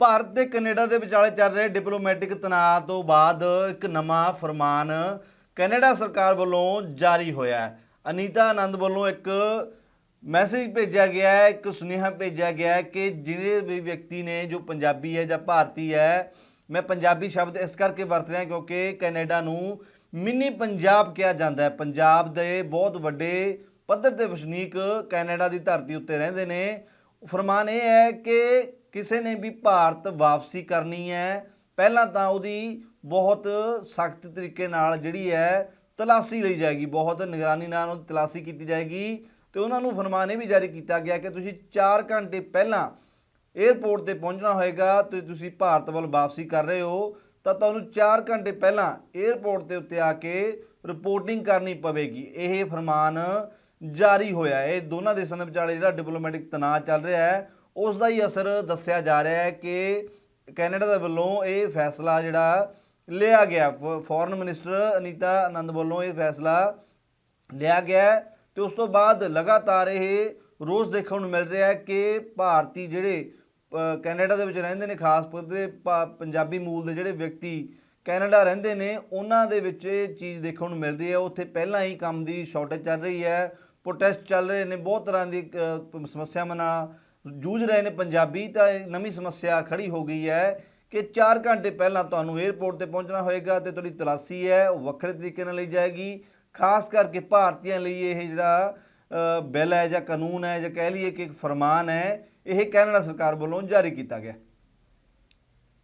ਭਾਰਤ ਤੇ ਕੈਨੇਡਾ ਦੇ ਵਿਚਾਲੇ ਚੱਲ ਰਹੇ ਡਿਪਲੋਮੈਟਿਕ ਤਣਾਅ ਤੋਂ ਬਾਅਦ ਇੱਕ ਨਵਾਂ ਫਰਮਾਨ ਕੈਨੇਡਾ ਸਰਕਾਰ ਵੱਲੋਂ ਜਾਰੀ ਹੋਇਆ ਹੈ। ਅਨੀਤਾ ਆਨੰਦ ਵੱਲੋਂ ਇੱਕ ਮੈਸੇਜ ਭੇਜਿਆ ਗਿਆ ਹੈ, ਇੱਕ ਸੁਨੇਹਾ ਭੇਜਿਆ ਗਿਆ ਹੈ ਕਿ ਜਿਹੜੇ ਵੀ ਵਿਅਕਤੀ ਨੇ ਜੋ ਪੰਜਾਬੀ ਹੈ ਜਾਂ ਭਾਰਤੀ ਹੈ, ਮੈਂ ਪੰਜਾਬੀ ਸ਼ਬਦ ਇਸ ਕਰਕੇ ਵਰਤ ਰਿਹਾ ਕਿਉਂਕਿ ਕੈਨੇਡਾ ਨੂੰ ਮਿੰਨੀ ਪੰਜਾਬ ਕਿਹਾ ਜਾਂਦਾ ਹੈ। ਪੰਜਾਬ ਦੇ ਬਹੁਤ ਵੱਡੇ ਪੱਧਰ ਤੇ ਵਸਨੀਕ ਕੈਨੇਡਾ ਦੀ ਧਰਤੀ ਉੱਤੇ ਰਹਿੰਦੇ ਨੇ। ਫਰਮਾਨ ਇਹ ਹੈ ਕਿ ਕਿਸੇ ਨੇ ਵੀ ਭਾਰਤ ਵਾਪਸੀ ਕਰਨੀ ਹੈ, ਪਹਿਲਾਂ ਤਾਂ ਉਹਦੀ ਬਹੁਤ ਸਖਤ ਤਰੀਕੇ ਨਾਲ ਜਿਹੜੀ ਹੈ ਤਲਾਸ਼ੀ ਲਈ ਜਾਏਗੀ, ਬਹੁਤ ਨਿਗਰਾਨੀ ਨਾਲ ਉਹਦੀ ਤਲਾਸ਼ੀ ਕੀਤੀ ਜਾਏਗੀ ਤੇ ਉਹਨਾਂ ਨੂੰ ਫਰਮਾਨ ਇਹ ਵੀ ਜਾਰੀ ਕੀਤਾ ਗਿਆ ਕਿ ਤੁਸੀਂ 4 ਘੰਟੇ ਪਹਿਲਾਂ 에ਅਰਪੋਰਟ ਤੇ ਪਹੁੰਚਣਾ ਹੋਏਗਾ ਤੇ ਤੁਸੀਂ ਭਾਰਤ ਵੱਲ ਵਾਪਸੀ ਕਰ ਰਹੇ ਹੋ, ਤਾਂ ਤੁਹਾਨੂੰ 4 ਘੰਟੇ ਪਹਿਲਾਂ 에ਅਰਪੋਰਟ ਦੇ ਉੱਤੇ ਆ ਕੇ ਰਿਪੋਰਟਿੰਗ ਕਰਨੀ ਪਵੇਗੀ। ਇਹ ਫਰਮਾਨ ਜਾਰੀ ਹੋਇਆ ਹੈ। ਇਹ ਦੋਨਾਂ ਦੇਸ਼ਾਂ ਦੇ ਵਿਚਾਲੇ ਜਿਹੜਾ ਡਿਪਲੋਮੈਟਿਕ ਤਣਾਅ ਚੱਲ ਰਿਹਾ ਹੈ ਉਸ ਦਾ ਹੀ ਅਸਰ ਦੱਸਿਆ ਜਾ ਰਿਹਾ ਹੈ ਕਿ ਕੈਨੇਡਾ ਦੇ ਵੱਲੋਂ ਇਹ ਫੈਸਲਾ ਜਿਹੜਾ ਲਿਆ ਗਿਆ ਫੋਰਨ ਮਿਨਿਸਟਰ ਅਨੀਤਾ ਆਨੰਦ ਵੱਲੋਂ ਇਹ ਫੈਸਲਾ ਲਿਆ ਗਿਆ ਹੈ ਤੇ ਉਸ ਤੋਂ ਬਾਅਦ ਲਗਾਤਾਰ ਇਹ ਰੋਜ਼ ਦੇਖਣ ਨੂੰ ਮਿਲ ਰਿਹਾ ਹੈ ਕਿ ਭਾਰਤੀ ਜਿਹੜੇ ਕੈਨੇਡਾ ਦੇ ਵਿੱਚ ਰਹਿੰਦੇ ਨੇ ਖਾਸ ਪੱਧਰ ਤੇ ਪਾ- ਪੰਜਾਬੀ ਮੂਲ ਦੇ ਜਿਹੜੇ ਵਿਅਕਤੀ ਕੈਨੇਡਾ ਰਹਿੰਦੇ ਨੇ ਉਹਨਾਂ ਦੇ ਵਿੱਚ ਇਹ ਚੀਜ਼ ਦੇਖਣ ਨੂੰ ਮਿਲ ਰਹੀ ਹੈ। ਉੱਥੇ ਪਹਿਲਾਂ ਹੀ ਕੰਮ ਦੀ ਸ਼ਾਰਟੇਜ ਚੱਲ ਰਹੀ ਹੈ ਪ੍ਰੋਟੈਸਟ ਚੱਲ ਰਹੇ ਨੇ ਬਹੁਤ ਤਰ੍ਹਾਂ ਦੀ ਅ, ਸਮੱਸਿਆਵਾਂ ਨਾਲ ਜੂਝ ਰਹੇ ਨੇ ਪੰਜਾਬੀ, ਤਾਂ ਇਹ ਨਵੀਂ ਸਮੱਸਿਆ ਖੜੀ ਹੋ ਗਈ ਹੈ ਕਿ 4 ਘੰਟੇ ਪਹਿਲਾਂ ਤੁਹਾਨੂੰ 에ਅਰਪੋਰਟ ਤੇ ਪਹੁੰਚਣਾ ਹੋਏਗਾ ਤੇ ਤੁਹਾਡੀ ਤਲਾਸ਼ੀ ਹੈ, ਉਹ ਵੱਖਰੇ ਤਰੀਕੇ ਨਾਲ ਲਈ ਜਾਏਗੀ। ਖਾਸ ਕਰਕੇ ਭਾਰਤੀਆਂ ਲਈ ਇਹ ਜਿਹੜਾ ਬਿੱਲ ਹੈ ਜਾਂ ਕਾਨੂੰਨ ਹੈ ਜਾਂ ਕਹਿ ਲਈਏ ਕਿ ਇੱਕ ਫਰਮਾਨ ਹੈ, ਇਹ ਕੈਨੇਡਾ ਸਰਕਾਰ ਵੱਲੋਂ ਜਾਰੀ ਕੀਤਾ ਗਿਆ।